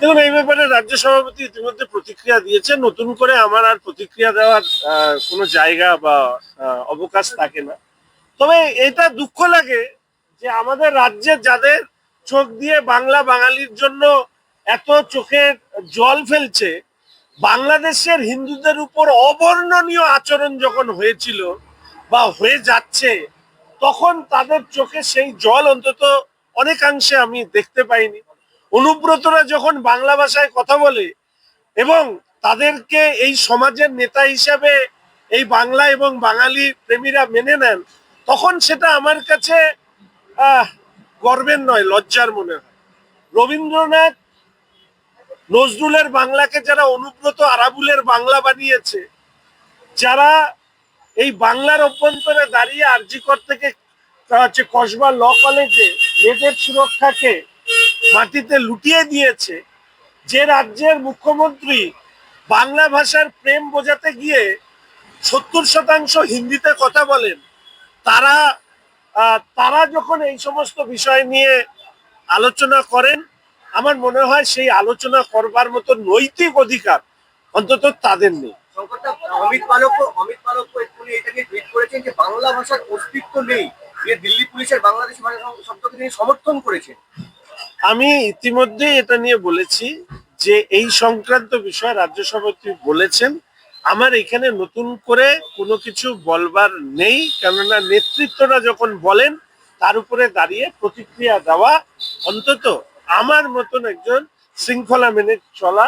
দেখুন, এই ব্যাপারে রাজ্য সভাপতি ইতিমধ্যে প্রতিক্রিয়া দিয়েছে নতুন করে আমার আর প্রতিক্রিয়া দেওয়ার কোনো জায়গা বা অবকাশ থাকে না। তবে এটা দুঃখ লাগে যে আমাদের রাজ্যে যাদের চোখ দিয়ে বাংলা বাঙালির জন্য এত চোখে জল ফেলছে, বাংলাদেশের হিন্দুদের উপর অবর্ণনীয় আচরণ যখন হয়েছিল বা হয়ে যাচ্ছে, তখন তাদের চোখে সেই জল অন্তত অনেকাংশে আমি দেখতে পাইনি। অনুব্রতরা যখন বাংলা ভাষায় কথা বলে এবং তাদেরকে এই সমাজের নেতা হিসাবে এই বাংলা এবং বাঙালি প্রেমীরা মেনে নেন, তখন সেটা আমার কাছে গর্বের নয়, লজ্জার মনে হয়। রবীন্দ্রনাথ নজরুলের বাংলাকে যারা অনুব্রত আরাবুলের বাংলা বানিয়েছে, যারা এই বাংলার অভ্যন্তরে দাঁড়িয়ে আরজিকর থেকে হচ্ছে কসবা ল কলেজে মেয়েদের সুরক্ষাকে মাটিতে লুটিয়ে দিয়েছে, যে রাজ্যের মুখ্যমন্ত্রী বাংলা ভাষার প্রেম বোঝাতে গিয়ে সত্তর শতাংশ হিন্দিতে কথা বলেন, তারা তারা যখন এই সমস্ত বিষয় নিয়ে আলোচনা করেন, আমার মনে হয় সেই আলোচনা করবার মতো নৈতিক অধিকার অন্তত তাদের নেই। অমিত অমিত করেছেন যে বাংলা ভাষার অস্তিত্ব নেই দিল্লি পুলিশের বাংলাদেশ ভাষা শব্দকে তিনি সমর্থন করেছেন। আমি ইতিমধ্যে এটা নিয়ে বলেছি যে এই সংক্রান্ত বিষয় রাজ্য সভাপতি বলেছেন। আমার এখানে নতুন করে কোনো কিছু বলবার নেই, কেননা নেতৃত্বরা যখন বলেন, তার উপরে দাঁড়িয়ে প্রতিক্রিয়া দেওয়া অন্তত আমার মতন একজন শৃঙ্খলা মেনে চলা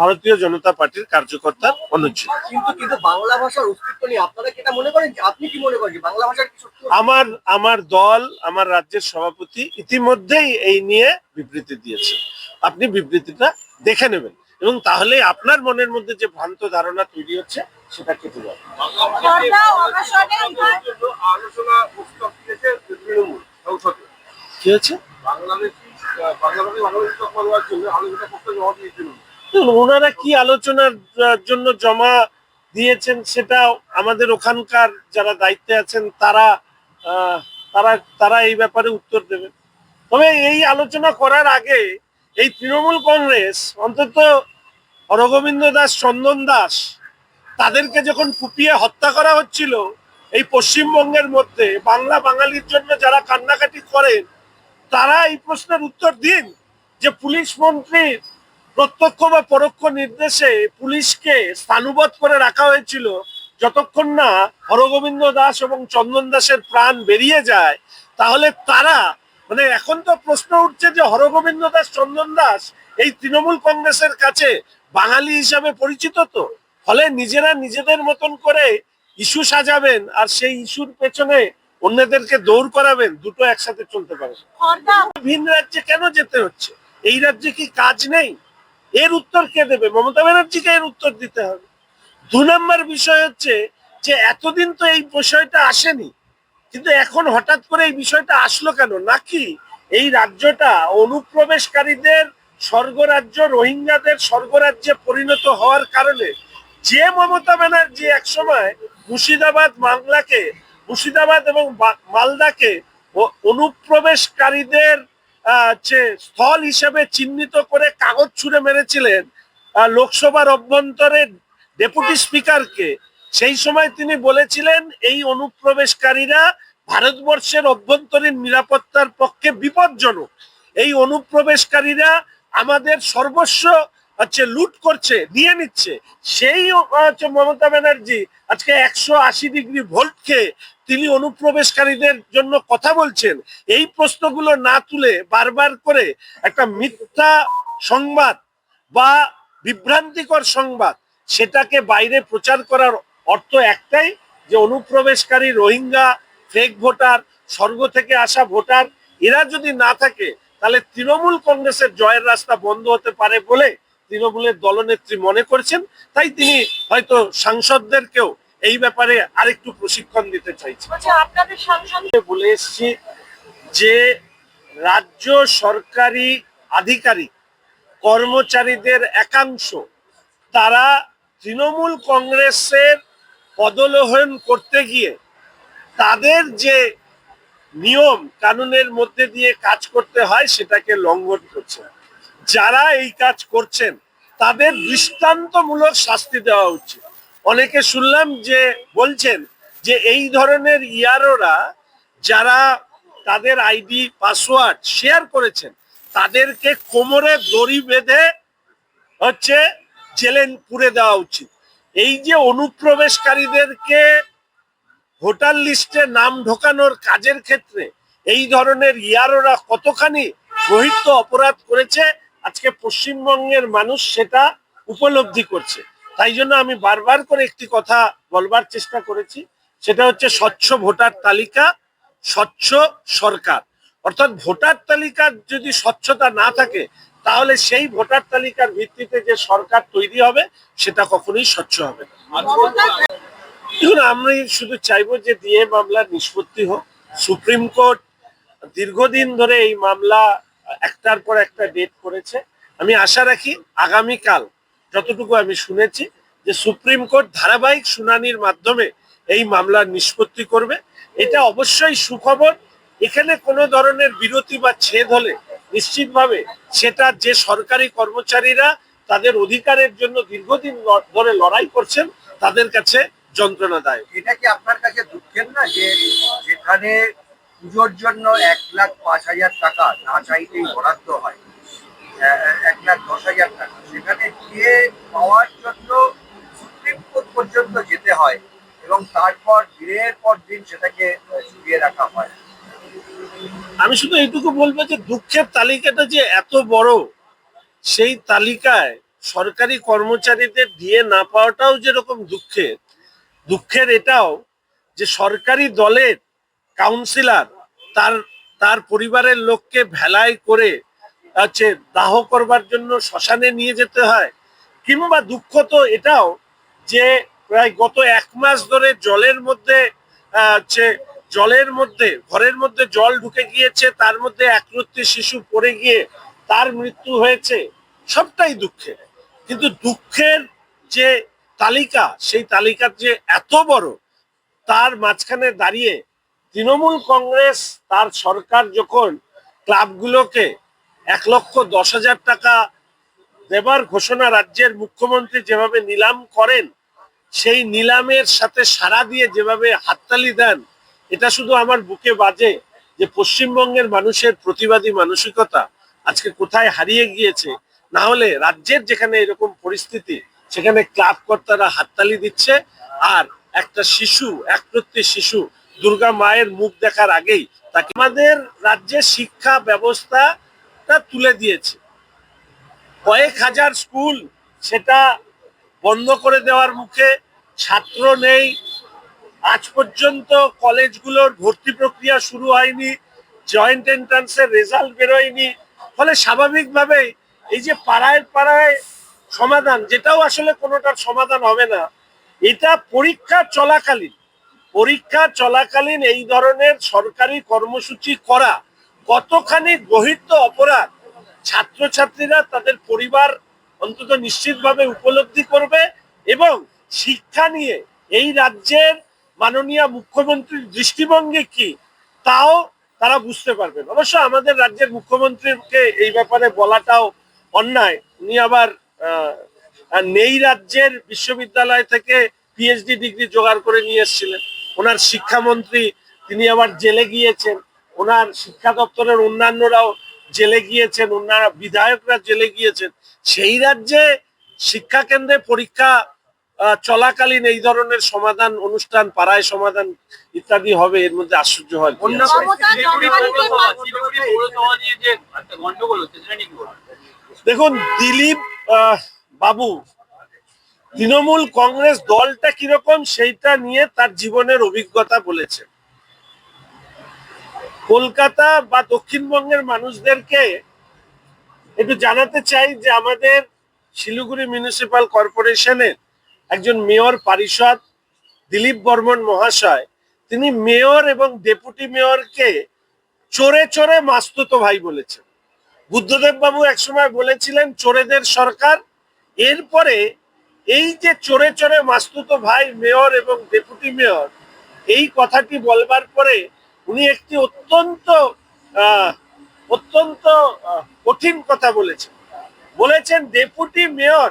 ভারতীয় জনতা পার্টির কার্যকর্তার অনুচিত কিন্তু কিন্তু বাংলা ভাষার অস্তিত্ব নেই আপনারা কি এটা মনে করেন যে আপনি কি মনে করেন বাংলা ভাষার কি সত্যি আমার আমার দল আমার রাজ্যের সভাপতি ইতিমধ্যেই এই নিয়ে বিবৃতি দিয়েছে। আপনি বিবৃতিটা দেখে নেবেন। এবং তাহলে আপনার মনের মধ্যে যে ভ্রান্ত ধারণা তৈরি হচ্ছে সেটা কেটে যাবে। কি হচ্ছে বাংলাদেশি বাংলাদেশি বাংলাদেশি জন্য আলোচনা করতে জমা দিয়ে তৃণমূল দেখুন, ওনারা কি আলোচনার জন্য জমা দিয়েছেন সেটা আমাদের ওখানকার যারা দায়িত্বে আছেন, তারা তারা তারা এই ব্যাপারে উত্তর দেবেন। তবে এই আলোচনা করার আগে এই তৃণমূল কংগ্রেস, অন্তত হরগোবিন্দ দাস, চন্দন দাস, তাদেরকে যখন কুপিয়ে হত্যা করা হচ্ছিল, এই পশ্চিমবঙ্গের মধ্যে, বাংলা বাঙালির জন্য যারা কান্নাকাটি করেন, তারা এই প্রশ্নের উত্তর দিন যে পুলিশ মন্ত্রীর প্রত্যক্ষ বা পরোক্ষ নির্দেশে পুলিশকে স্থানুবধ করে রাখা হয়েছিল যতক্ষণ না হরগোবিন্দ দাস এবং চন্দন দাসের প্রাণ বেরিয়ে যায় তাহলে তারা মানে এখন তো প্রশ্ন উঠছে যে হরগোবিন্দ দাস চন্দন দাস এই তৃণমূল কংগ্রেসের কাছে বাঙালি হিসাবে পরিচিত তো? ফলে নিজেরা নিজেদের মতন করে ইস্যু সাজাবেন আর সেই ইস্যুর পেছনে অন্যদেরকে দৌড় করাবেন দুটো একসাথে চলতে পারে। ভিন রাজ্যে কেন যেতে হচ্ছে? এই রাজ্যে কি কাজ নেই? এর উত্তর কে দেবে? মমতা ব্যানার্জিকে এর উত্তর দিতে হবে। দু নম্বর বিষয় হচ্ছে যে, এতদিন তো এই বিষয়টা আসেনি। কিন্তু এখন হঠাৎ করে এই বিষয়টা আসলো কেন? নাকি এই রাজ্যটা অনুপ্রবেশকারীদের, স্বর্গরাজ্য রোহিঙ্গাদের স্বর্গরাজ্যে পরিণত হওয়ার কারণে যে মমতা ব্যানার্জি একসময় মুর্শিদাবাদ, বাংলাকে, মুর্শিদাবাদ এবং মালদাকে অনুপ্রবেশকারীদের স্থল হিসেবে চিহ্নিত করে কাগজ ছুঁড়ে মেরেছিলেন লোকসভার অভ্যন্তরে ডেপুটি স্পিকারকে। সেই সময় তিনি বলেছিলেন, এই অনুপ্রবেশকারীরা ভারতবর্ষের অভ্যন্তরীণ নিরাপত্তার পক্ষে বিপজ্জনক। এই অনুপ্রবেশকারীরা আমাদের সর্বস্ব হচ্ছে লুট করছে, নিয়ে নিচ্ছে। সেই হচ্ছে মমতা ব্যানার্জি আজকে একশো আশি ডিগ্রি ভোল্ট খেয়ে তিনি অনুপ্রবেশকারীদের জন্য কথা বলছেন। এই প্রশ্নগুলো না তুলে বারবার করে একটা মিথ্যা সংবাদ বা বিভ্রান্তিকর সংবাদ, সেটাকে বাইরে প্রচার করার অর্থ একটাই যে অনুপ্রবেশকারী, রোহিঙ্গা ফেক ভোটার, স্বর্গ থেকে আসা ভোটার, এরা যদি না থাকে, তাহলে তৃণমূল কংগ্রেসের জয়ের রাস্তা বন্ধ হতে পারে বলে তৃণমূলের দলনেত্রী মনে করছেন তাই তিনি হয়তো সাংসদদেরকেও এই ব্যাপারে আরেকটু প্রশিক্ষণ দিতে চাইছেন। বলছে আপনাদের সাংসদ বলে এসছি যে রাজ্য সরকারি আধিকারিক কর্মচারীদের একাংশ তারা তৃণমূল কংগ্রেসের পদলোহন করতে গিয়ে তাদের যে নিয়ম কানুনের মধ্যে দিয়ে কাজ করতে হয় সেটাকে লঙ্ঘন করছে। যারা এই কাজ করছেন তাদের দৃষ্টান্তমূলক শাস্তি দেওয়া উচিত। অনেকে শুনলাম যে, বলছেন যে এই ধরনের ইয়ারোরা যারা তাদের আইডি, পাসওয়ার্ড শেয়ার করেছেন, তাদেরকে কোমরে দড়ি বেঁধে হচ্ছে জেলে পুরে দেওয়া উচিত। এই যে অনুপ্রবেশকারীদেরকে ভোটার লিস্টে নাম ঢোকানোর কাজের ক্ষেত্রে এই ধরনের ইয়ারোরা কতখানি গহিত অপরাধ করেছে আজকে পশ্চিমবঙ্গের মানুষ সেটা উপলব্ধি করছে। তাই জন্য আমি বারবার করে একটি কথা বলবার চেষ্টা করেছি, সেটা হচ্ছে স্বচ্ছ ভোটার তালিকা, স্বচ্ছ সরকার। অর্থাৎ ভোটার তালিকার যদি স্বচ্ছতা না থাকে, তাহলে সেই ভোটার তালিকার ভিত্তিতে যে সরকার তৈরি হবে, সেটা কখনোই স্বচ্ছ হবে না। আমি শুধু চাইব যে ডিএ মামলার নিষ্পত্তি হোক। সুপ্রিম কোর্ট দীর্ঘদিন ধরে এই মামলা একটার পর একটা ডেট করেছে। আমি আশা রাখি আগামীকাল যতটুকু আমি শুনেছি যে সুপ্রিম কোর্ট ধারাবাহিক শুনানির মাধ্যমে এই মামলার নিষ্পত্তি করবে। এটা অবশ্যই সুখবর। এখানে কোনো ধরনের বিরতি বা ছেদ হলে নিশ্চিতভাবে সেটা যে সরকারি কর্মচারীরা তাদের অধিকারের জন্য দীর্ঘদিন ধরে লড়াই করছেন, তাদের কাছে যন্ত্রণাদায়ক। এটা কি আপনার কাছে দুঃখের না যে যেখানে পুজোর জন্য এক লাখ পাঁচ হাজার টাকা না চাইতেই বরাদ্দ হয়। এক লাখ দশ হাজার টাকা। সেখানে গিয়ে পাওয়ার জন্য সুপ্রিম কোর্ট পর্যন্ত যেতে হয় এবং তারপর দিনের পর দিন সেটাকে ঝুলিয়ে রাখা হয়। আমি শুধু এইটুকু বলব যে দুঃখের তালিকাটা যে এত বড়, সেই তালিকায় সরকারি কর্মচারীদের দিয়ে না পাওয়াটাও যেরকম দুঃখের দুঃখের এটাও যে সরকারি দলের কাউন্সিলর তার তার পরিবারের লোককে ভেলায় করে হচ্ছে দাহ করবার জন্য শ্মশানে নিয়ে যেতে হয়। কিংবা দুঃখ তো এটাও যে প্রায় গত এক মাস ধরে জলের মধ্যে হচ্ছে জলের মধ্যে, ঘরের মধ্যে জল ঢুকে গিয়েছে, তার মধ্যে একরত্তি শিশু পড়ে গিয়ে তার মৃত্যু হয়েছে, সবটাই দুঃখের। কিন্তু দুঃখের যে তালিকা, সেই তালিকার যে এত বড়, তার মাঝখানে দাঁড়িয়ে তৃণমূল কংগ্রেস তার সরকার যখন ক্লাবগুলোকে এক লক্ষ দশ হাজার টাকা দেবার ঘোষণা রাজ্যের মুখ্যমন্ত্রী যেভাবে নিলাম করেন, সেই নিলামের সাথে সাড়া দিয়ে যেভাবে হাততালি দেন, এটা শুধু আমার বুকে বাজে যে পশ্চিমবঙ্গের মানুষের প্রতিবাদী মানসিকতা আজকে কোথায় হারিয়ে গিয়েছে। না হলে রাজ্যের যেখানে এরকম পরিস্থিতি, সেখানে ক্লাব কর্তারা হাততালি দিচ্ছে আর একটা শিশু একরত্তি শিশু দুর্গা মায়ের মুখ দেখার আগেই তাকে আমাদের রাজ্যের শিক্ষা ব্যবস্থাটা তুলে দিয়েছে। কয়েক হাজার স্কুল সেটা বন্ধ করে দেওয়ার মুখে ছাত্র নেই। আজ পর্যন্ত কলেজগুলোর ভর্তি প্রক্রিয়া শুরু হয়নি, জয়েন্ট এন্ট্রান্সের রেজাল্ট বেরোয়নি। ফলে স্বাভাবিকভাবেই এই যে পাড়ায় পাড়ায় সমাধান, যেটাও আসলে কোনোটার সমাধান হবে না, এটা পরীক্ষা চলাকালীন পরীক্ষা চলাকালীন এই ধরনের সরকারি কর্মসূচি করা কতখানি গহিত অপরাধ, ছাত্রছাত্রীরা তাদের পরিবার অন্তত নিশ্চিতভাবে উপলব্ধি করবে এবং শিক্ষা নিয়ে এই রাজ্যের মাননীয় মুখ্যমন্ত্রীর দৃষ্টিভঙ্গি কি, তাও তারা বুঝতে পারবেন। অবশ্য আমাদের রাজ্যের মুখ্যমন্ত্রীকে এই ব্যাপারে বলাটাও অন্যায়। উনি আবার নেই রাজ্যের বিশ্ববিদ্যালয় থেকে পিএইচডি ডিগ্রি জোগাড় করে নিয়ে এসেছিলেন। ওনার শিক্ষামন্ত্রী তিনি আবার জেলে গিয়েছেন। ওনার শিক্ষা দপ্তরের অন্যান্যরাও জেলে গিয়েছেন ওনারা বিধায়করা জেলে গিয়েছেন। সেই রাজ্যে শিক্ষা কেন্দ্রে পরীক্ষা আহ, চলাকালীন এই ধরনের সমাধান অনুষ্ঠান পাড়ায় সমাধান ইত্যাদি হবে এর মধ্যে আশ্চর্য হয়? দেখুন দিলীপ আহ, বাবু তৃণমূল কংগ্রেস দলটা কীরকম সেইটা নিয়ে তার জীবনের অভিজ্ঞতা বলেছে। কলকাতা বা দক্ষিণবঙ্গের মানুষদেরকে একটু জানাতে চাই যে আমাদের শিলিগুড়ি মিউনিসিপাল কর্পোরেশনের একজন মেয়র পারিষদ, দিলীপ বর্মন মহাশয়, তিনি মেয়র এবং ডেপুটি মেয়রকে চোরে চোরে মাস্তুতো ভাই বলেছেন। বুদ্ধদেব বাবু একসময় বলেছিলেন, চোরেদের সরকার। এরপরে এই যে চোরে চোরে মাস্তুতো ভাই মেয়র এবং ডেপুটি মেয়র, এই কথাটি বলবার পরে উনি একটি অত্যন্ত অত্যন্ত কঠিন কথা বলেছেন। বলেছেন, ডেপুটি মেয়র,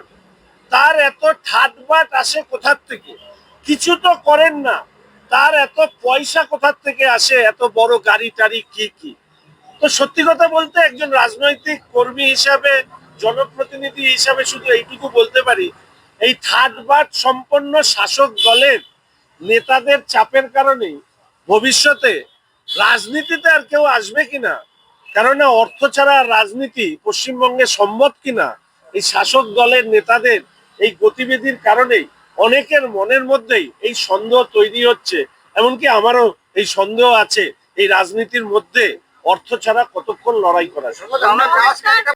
তার এত ঠাটবাট আসে কোথার থেকে? কিছু তো করেন না। তার এত পয়সা কোথার থেকে আসে? এত বড় গাড়ি টাড়ি কি কি? তো সত্যি কথা বলতে একজন রাজনৈতিক কর্মী হিসাবে, জনপ্রতিনিধি হিসাবে শুধু এইটুকু বলতে পারি এই ঠাটবাট সম্পন্ন শাসক দলের নেতাদের চাপের কারণে ভবিষ্যতে রাজনীতিতে আর কেউ আসবে কিনা, কেননা অর্থ ছাড়া রাজনীতি পশ্চিমবঙ্গে সম্ভব কিনা, এই শাসক দলের নেতাদের এই গতিবিধির কারণেই অনেকের মনের মধ্যেই এই সন্দেহ তৈরি হচ্ছে। এমনকি আমারও এই সন্দেহ আছে এই রাজনীতির মধ্যে অর্থ ছাড়া কতক্ষণ লড়াই করা